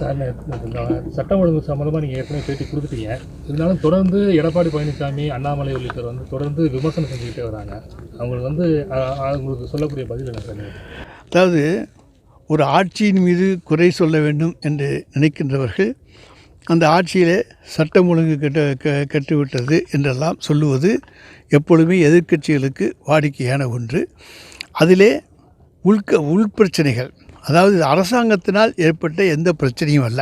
Sir சட்டம் ஒழுங்கு சம்மந்தமாக நீங்கள் ஏற்கனவே பேட்டி கொடுத்துட்டீங்க. இருந்தாலும் தொடர்ந்து எடப்பாடி பழனிசாமி அண்ணாமலை உள்ளிட்டவர் வந்து தொடர்ந்து விமர்சனம் செஞ்சுக்கிட்டே வராங்க. அவங்களுக்கு வந்து அவங்களுக்கு சொல்லக்கூடிய பதில் என்ன சார்? அதாவது ஒரு ஆட்சியின் மீது குறை சொல்ல வேண்டும் என்று நினைக்கின்றவர்கள் அந்த ஆட்சியிலே சட்டம் ஒழுங்கு கெட்ட க கெட்டுவிட்டது என்றெல்லாம் சொல்லுவது எப்பொழுதுமே எதிர்க்கட்சிகளுக்கு வாடிக்கையான ஒன்று. அதிலே உள்க உள்பிரச்சனைகள் அதாவது அரசாங்கத்தினால் ஏற்பட்ட எந்த பிரச்சனையும் அல்ல.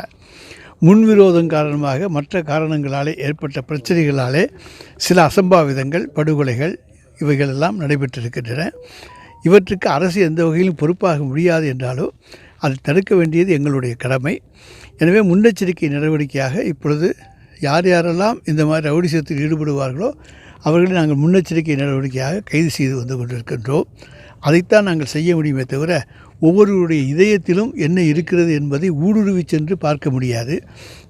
முன்விரோதம் காரணமாக மற்ற காரணங்களாலே ஏற்பட்ட பிரச்சனைகளாலே சில அசம்பாவிதங்கள் படுகொலைகள் இவைகளெல்லாம் நடைபெற்றிருக்கின்றன. இவற்றுக்கு அரசு எந்த வகையிலும் பொறுப்பாக முடியாது என்றாலும் அதை தடுக்க வேண்டியது எங்களுடைய கடமை. எனவே முன்னெச்சரிக்கை நடவடிக்கையாக இப்பொழுது யார் யாரெல்லாம் இந்த மாதிரி ரவுடிசத்தில் ஈடுபடுவார்களோ அவர்களை நாங்கள் முன்னெச்சரிக்கை நடவடிக்கையாக கைது செய்து வந்து கொண்டிருக்கின்றோம். அதைத்தான் நாங்கள் செய்ய முடியுமே தவிர ஒவ்வொருவருடைய இதயத்திலும் என்ன இருக்கிறது என்பதை ஊடுருவி சென்று பார்க்க முடியாது.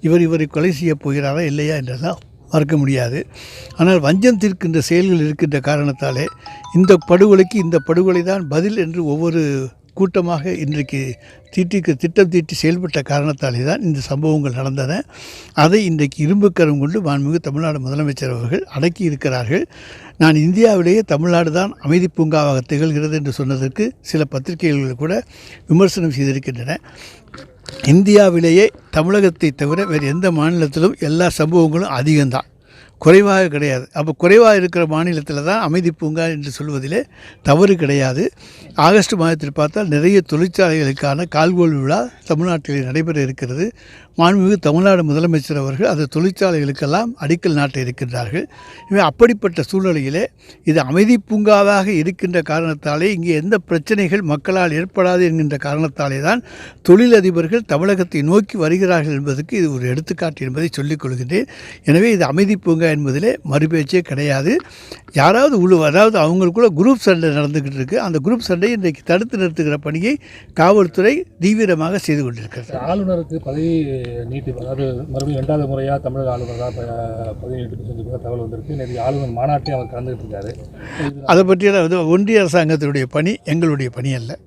இவர் இவரை கொலை செய்யப் போகிறாரா இல்லையா என்றெல்லாம் மறக்க முடியாது. ஆனால் வஞ்சம் தீர்க்கின்ற செயல்கள் இருக்கின்ற காரணத்தாலே இந்த படுகொலைக்கு இந்த படுகொலை தான் பதில் என்று ஒவ்வொரு கூட்டமாக இன்றைக்கு தீட்டிக்கு திட்டம் தீட்டி செயல்பட்ட காரணத்தாலே தான் இந்த சம்பவங்கள் நடந்தன. அதை இன்றைக்கு இரும்புக்கரம் கொண்டு மாண்புமிகு தமிழ்நாடு முதலமைச்சர் அவர்கள் அடக்கி இருக்கிறார்கள். நான் இந்தியாவிலேயே தமிழ்நாடு தான் அமைதி பூங்காவாக திகழ்கிறது என்று சொன்னதற்கு சில பத்திரிகைகள் கூட விமர்சனம் செய்திருக்கின்றன. இந்தியாவிலேயே தமிழகத்தை தவிர வேறு எந்த மாநிலத்திலும் எல்லா சம்பவங்களும் அதிகம்தான். குறைவாக கிடையாது. அப்போ குறைவாக இருக்கிற மாநிலத்தில் தான் அமைதி பூங்கா என்று சொல்வதிலே தவறு கிடையாது. ஆகஸ்ட் மாதத்தில் பார்த்தால் நிறைய தொழிற்சாலைகளுக்கான கால்கோல் விழா தமிழ்நாட்டில் நடைபெற இருக்கிறது. மாண்புமிகு தமிழ்நாடு முதலமைச்சர் அவர்கள் அந்த தொழிற்சாலைகளுக்கெல்லாம் அடிக்கல் நாட்ட இருக்கின்றார்கள். இவை அப்படிப்பட்ட சூழ்நிலையிலே இது அமைதி பூங்காவாக இருக்கின்ற காரணத்தாலே இங்கே எந்த பிரச்சனைகள் மக்களால் ஏற்படாது என்கின்ற காரணத்தாலே தான் தொழிலதிபர்கள் தமிழகத்தை நோக்கி வருகிறார்கள் என்பதற்கு இது ஒரு எடுத்துக்காட்டு என்பதை சொல்லிக் கொள்கின்றேன். எனவே இது அமைதி பூங்கா என்பதிலே மறுபேச்சே கிடையாது. யாராவது உழு அதாவது அவங்களுக்குள்ள குரூப் சண்டை நடந்துக்கிட்டு இருக்கு. அந்த குரூப் சண்டையை இன்றைக்கு தடுத்து நிறுத்துகிற பணியை காவல்துறை தீவிரமாக செய்து கொண்டிருக்கிறது. ஆளுநருக்கு பதவி நீட்டிப்பு அதாவது மறுபடியும் ரெண்டாவது முறையாக தமிழக ஆளுநர் தான் ப- பதவி நீட்டிப்பு செஞ்சு கூட தகவல் வந்திருக்கு. நேற்று ஆளுநர் மாநாட்டையும் அவர் கலந்துக்கிட்டு இருக்காரு. அதை பற்றியெல்லாம் வந்து ஒன்றிய அரசாங்கத்தினுடைய பணி எங்களுடைய பணி அல்ல.